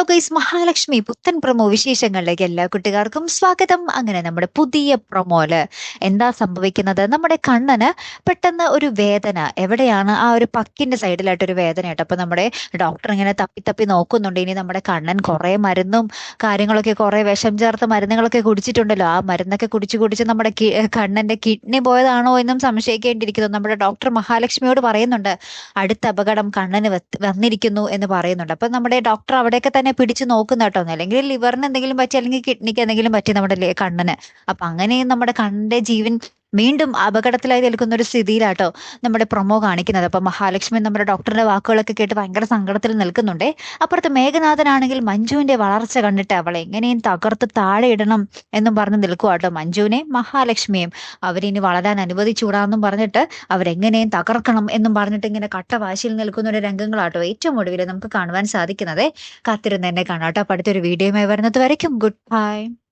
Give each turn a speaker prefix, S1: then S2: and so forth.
S1: Hello guys Mahalakshmi പുത്തൻ promo വിശേഷങ്ങളിലേക്ക് എല്ലാ കുട്ടികാർക്കും സ്വാഗതം. അങ്ങനെ നമ്മുടെ പുതിയ പ്രൊമോൽ എന്താ സംഭവിക്കുന്നത്? നമ്മുടെ കണ്ണന് പെട്ടെന്ന് ഒരു വേദന. എവിടെയാണ് ആ ഒരു പക്കിന്റെ സൈഡിലായിട്ട് ഒരു വേദന കേട്ടോ? അപ്പൊ നമ്മുടെ ഡോക്ടർ ഇങ്ങനെ തപ്പി തപ്പി നോക്കുന്നുണ്ട്. ഇനി നമ്മുടെ കണ്ണൻ കുറെ മരുന്നും കാര്യങ്ങളൊക്കെ കുറെ വിഷം ചേർത്ത് മരുന്നുകളൊക്കെ കുടിച്ചിട്ടുണ്ടല്ലോ. ആ മരുന്നൊക്കെ കുടിച്ച് കുടിച്ച് നമ്മുടെ കണ്ണന്റെ കിഡ്നി പോയതാണോ എന്നും സംശയിക്കേണ്ടിയിരിക്കുന്നു. നമ്മുടെ ഡോക്ടർ മഹാലക്ഷ്മിയോട് പറയുന്നുണ്ട് അടുത്ത അപകടം കണ്ണന് വന്നിരിക്കുന്നു എന്ന് പറയുന്നുണ്ട്. അപ്പൊ നമ്മുടെ ഡോക്ടർ അവിടെയൊക്കെ തന്നെ പിടിച്ചു നോക്കുന്ന കേട്ടോ. അല്ലെങ്കിൽ ലിവറിന് എന്തെങ്കിലും പറ്റി അല്ലെങ്കിൽ കിഡ്നിക്ക് എന്തെങ്കിലും പറ്റി നമ്മുടെ കണ്ണിന്. അപ്പൊ അങ്ങനെയും നമ്മുടെ കണ്ണിന്റെ ജീവൻ വീണ്ടും അപകടത്തിലായി നിൽക്കുന്ന ഒരു സ്ഥിതിയിലാട്ടോ നമ്മുടെ പ്രൊമോ കാണിക്കുന്നത്. അപ്പൊ മഹാലക്ഷ്മി നമ്മുടെ ഡോക്ടറുടെ വാക്കുകളൊക്കെ കേട്ട് ഭയങ്കര സങ്കടത്തിൽ നിൽക്കുന്നുണ്ടേ. അപ്പുറത്ത് മേഘനാഥനാണെങ്കിൽ മഞ്ജുവിന്റെ വളർച്ച കണ്ടിട്ട് അവളെ എങ്ങനെയും തകർത്ത് താഴെ ഇടണം എന്നും പറഞ്ഞ് നിൽക്കുവാട്ടോ മഞ്ജുവിനെ മഹാലക്ഷ്മിയും അവരിനി വളരാൻ അനുവദിച്ചുകൂടാന്നും പറഞ്ഞിട്ട് അവരെങ്ങനെയും തകർക്കണം എന്നും പറഞ്ഞിട്ട് ഇങ്ങനെ കട്ടവാശിയിൽ നിൽക്കുന്ന ഒരു രംഗങ്ങളാട്ടോ ഏറ്റവും ഒടുവിൽ നമുക്ക് കാണുവാൻ സാധിക്കുന്നത്. കാത്തിരുന്ന് തന്നെ കാണാട്ടോ. അടുത്തൊരു വീഡിയോയുമായി വരുന്നത് വരയ്ക്കും. Good bye